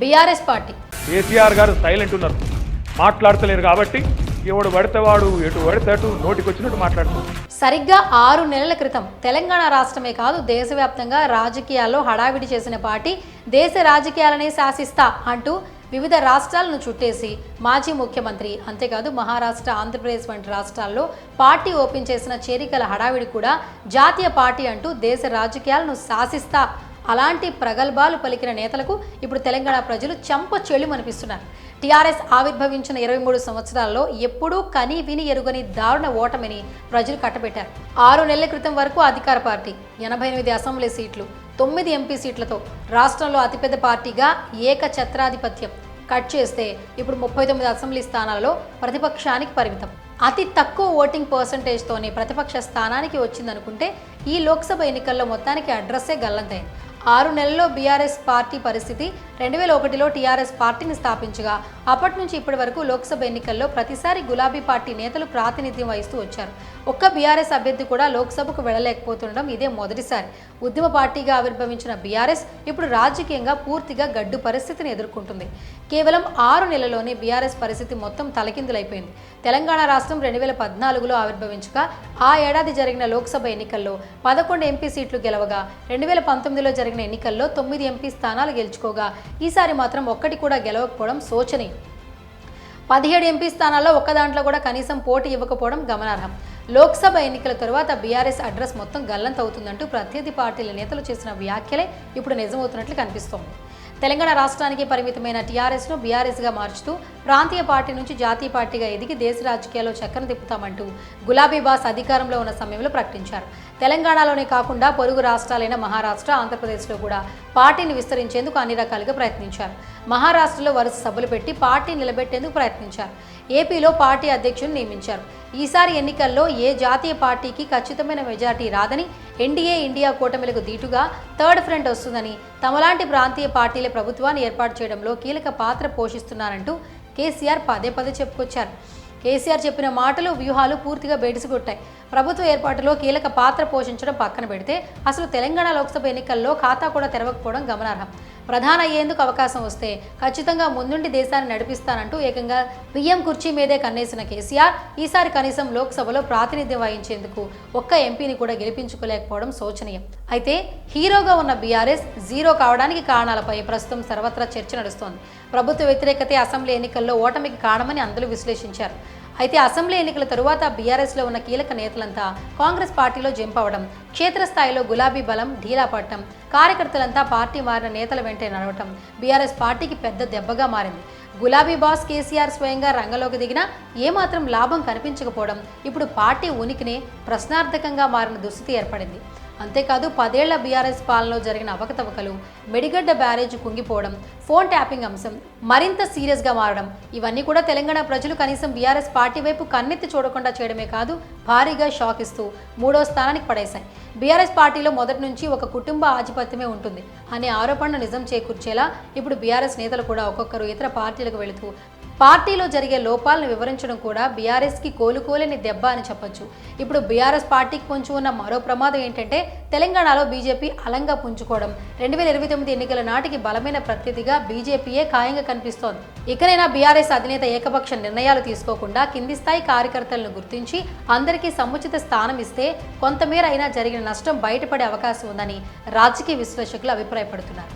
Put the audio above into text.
BRS party. KCR గారు silent ఉన్నారు. మాట్లాడతలేరు కాబట్టి ఎవడు ఎటు మాట్లాడుతున్నారు సరిగ్గా ఆరు నెలల క్రితం తెలంగాణ రాష్ట్రమే కాదు దేశవ్యాప్తంగా రాజకీయాల్లో హడావిడి చేసిన పార్టీ దేశ రాజకీయాలనే శాసిస్తా అంటూ వివిధ రాష్ట్రాలను చుట్టేసి మాజీ ముఖ్యమంత్రి అంతేకాదు మహారాష్ట్ర ఆంధ్రప్రదేశ్ వంటి రాష్ట్రాల్లో పార్టీ ఓపెన్ చేసిన చేరికల హడావిడి కూడా జాతీయ పార్టీ అంటూ దేశ రాజకీయాలను శాసిస్తా అలాంటి ప్రగల్భాలు పలికిన నేతలకు ఇప్పుడు తెలంగాణ ప్రజలు చెంప చెల్లుమనిపిస్తున్నారు టీఆర్ఎస్ ఆవిర్భవించిన ఇరవై మూడు సంవత్సరాల్లో ఎప్పుడూ కని విని ఎరుగని దారుణ ఓటమిని ప్రజలు కట్టబెట్టారు. ఆరు నెలల క్రితం వరకు అధికార పార్టీ ఎనభై ఎనిమిది అసెంబ్లీ సీట్లు తొమ్మిది ఎంపీ సీట్లతో రాష్ట్రంలో అతిపెద్ద పార్టీగా ఏకఛత్రాధిపత్యం కట్ చేస్తే ఇప్పుడు ముప్పై తొమ్మిది అసెంబ్లీ స్థానాలలో ప్రతిపక్షానికి పరిమితం. అతి తక్కువ ఓటింగ్ పర్సంటేజ్తోనే ప్రతిపక్ష స్థానానికి వచ్చిందనుకుంటే ఈ లోక్సభ ఎన్నికల్లో మొత్తానికి అడ్రస్సే గల్లంతైంది ఆరు నెలల్లో బీఆర్ఎస్ పార్టీ పరిస్థితి రెండు వేల ఒకటిలో టీఆర్ఎస్ పార్టీని స్థాపించగా అప్పటి నుంచి ఇప్పటి వరకు లోక్సభ ఎన్నికల్లో ప్రతిసారి గులాబీ పార్టీ నేతలు ప్రాతినిధ్యం వహిస్తూ వచ్చారు. ఒక్క బీఆర్ఎస్ అభ్యర్థి కూడా లోక్సభకు వెళ్ళలేకపోతుండడం ఇదే మొదటిసారి. ఉద్యమ పార్టీగా ఆవిర్భవించిన బీఆర్ఎస్ ఇప్పుడు రాజకీయంగా పూర్తిగా గడ్డు పరిస్థితిని ఎదుర్కొంటుంది. కేవలం ఆరు నెలల్లోనే బీఆర్ఎస్ పరిస్థితి మొత్తం తలకిందులైపోయింది. తెలంగాణ రాష్ట్రం రెండు వేల పద్నాలుగులో ఆవిర్భవించగా ఆ ఏడాది జరిగిన లోక్సభ ఎన్నికల్లో పదకొండు ఎంపీ సీట్లు గెలవగా రెండు వేల పంతొమ్మిదిలో జరిగిన ఎన్నికల్లో తొమ్మిది ఎంపీ స్థానాలు గెలుచుకోగా ఈసారి మాత్రం ఒక్కటి కూడా గెలవకపోవడం శోచనీయం. పదిహేడు ఎంపీ స్థానాల్లో ఒక్క దాంట్లో కూడా కనీసం పోటీ ఇవ్వకపోవడం గమనార్హం. లోక్సభ ఎన్నికల తర్వాత బీఆర్ఎస్ అడ్రస్ మొత్తం గల్లంతవుతుందంటూ ప్రత్యర్థి పార్టీల నేతలు చేసిన వ్యాఖ్యలే ఇప్పుడు నిజమవుతున్నట్లు కనిపిస్తోంది. తెలంగాణ రాష్ట్రానికి పరిమితమైన టీఆర్ఎస్ను బీఆర్ఎస్గా మార్చుతూ ప్రాంతీయ పార్టీ నుంచి జాతీయ పార్టీగా ఎదిగి దేశ రాజకీయాల్లో చక్కన తిప్పుతామంటూ గులాబీ బాస్ అధికారంలో ఉన్న సమయంలో ప్రకటించారు. తెలంగాణలోనే కాకుండా పొరుగు రాష్ట్రాలైన మహారాష్ట్ర ఆంధ్రప్రదేశ్లో కూడా పార్టీని విస్తరించేందుకు అన్ని రకాలుగా ప్రయత్నించారు. మహారాష్ట్రలో వరుస సభలు పెట్టి పార్టీ నిలబెట్టేందుకు ప్రయత్నించారు. ఏపీలో పార్టీ అధ్యక్షుని నియమించారు. ఈసారి ఎన్నికల్లో ఏ జాతీయ పార్టీకి ఖచ్చితమైన మెజార్టీ రాదని ఎన్డీఏ ఇండియా కూటమిలకు దీటుగా థర్డ్ ఫ్రంట్ వస్తుందని తమలాంటి ప్రాంతీయ పార్టీల ప్రభుత్వాన్ని ఏర్పాటు చేయడంలో కీలక పాత్ర పోషిస్తున్నారంటూ కేసీఆర్ పదే పదే చెప్పుకొచ్చారు. కేసీఆర్ చెప్పిన మాటలు వ్యూహాలు పూర్తిగా బెడిసికొట్టాయి ప్రభుత్వ ఏర్పాటులో కీలక పాత్ర పోషించడం పక్కన పెడితే అసలు తెలంగాణ లోక్సభ ఎన్నికల్లో ఖాతా కూడా తెరవకపోవడం గమనార్హం. ప్రధాన అయ్యేందుకు అవకాశం వస్తే ఖచ్చితంగా ముందుండి దేశాన్ని నడిపిస్తానంటూ ఏకంగా పీఎం కుర్చీ మీదే కన్నేసిన కేసీఆర్ ఈసారి కనీసం లోక్సభలో ప్రాతినిధ్యం వహించేందుకు ఒక్క ఎంపీని కూడా గెలిపించుకోలేకపోవడం శోచనీయం. అయితే హీరోగా ఉన్న బీఆర్ఎస్ జీరో కావడానికి కారణాలపై ప్రస్తుతం సర్వత్రా చర్చ నడుస్తోంది. ప్రభుత్వ వ్యతిరేకతే అసెంబ్లీ ఎన్నికల్లో ఓటమికి కారణమని అందరూ విశ్లేషించారు. అయితే అసెంబ్లీ ఎన్నికల తరువాత బీఆర్ఎస్లో ఉన్న కీలక నేతలంతా కాంగ్రెస్ పార్టీలో జంప్ క్షేత్రస్థాయిలో గులాబీ బలం ఢీలా పట్టడం కార్యకర్తలంతా పార్టీ మారిన నేతల వెంటే నడవటం బీఆర్ఎస్ పార్టీకి పెద్ద దెబ్బగా మారింది. గులాబీ బాస్ కేసీఆర్ స్వయంగా రంగంలోకి దిగినా ఏమాత్రం లాభం కనిపించకపోవడం ఇప్పుడు పార్టీ ఉనికినే ప్రశ్నార్థకంగా మారిన దుస్థితి ఏర్పడింది. అంతేకాదు పదేళ్ళ బీఆర్ఎస్ పాలనలో జరిగిన అవకతవకలు మెడిగడ్డ బ్యారేజ్ కుంగిపోవడం ఫోన్ ట్యాపింగ్ అంశం మరింత సీరియస్గా మారడం ఇవన్నీ కూడా తెలంగాణ ప్రజలు కనీసం బీఆర్ఎస్ పార్టీ వైపు కన్నెత్తి చూడకుండా చేయడమే కాదు భారీగా షాక్ ఇస్తూ మూడో స్థానానికి పడేశాయి. బీఆర్ఎస్ పార్టీలో మొదటి నుంచి ఒక కుటుంబ ఆధిపత్యమే ఉంటుంది అనే ఆరోపణ నిజం చేకూర్చేలా ఇప్పుడు బీఆర్ఎస్ నేతలు కూడా ఒక్కొక్కరు ఇతర పార్టీలకు వెళుతూ పార్టీలో జరిగే లోపాలను వివరించడం కూడా బీఆర్ఎస్కి కోలుకోలేని దెబ్బ అని చెప్పొచ్చు. ఇప్పుడు బీఆర్ఎస్ పార్టీకి పొంచి ఉన్న మరో ప్రమాదం ఏంటంటే తెలంగాణలో బీజేపీ అలంగా పుంజుకోవడం. రెండు వేల ఇరవై తొమ్మిది ఎన్నికల నాటికి బలమైన ప్రత్యర్థిగా బీజేపీయే ఖాయంగా కనిపిస్తోంది. ఇకనైనా బీఆర్ఎస్ అధినేత ఏకపక్ష నిర్ణయాలు తీసుకోకుండా కింది స్థాయి కార్యకర్తలను గుర్తించి అందరికీ సముచిత స్థానం ఇస్తే కొంతమేర అయినా జరిగిన నష్టం బయటపడే అవకాశం ఉందని రాజకీయ విశ్లేషకులు అభిప్రాయపడుతున్నారు.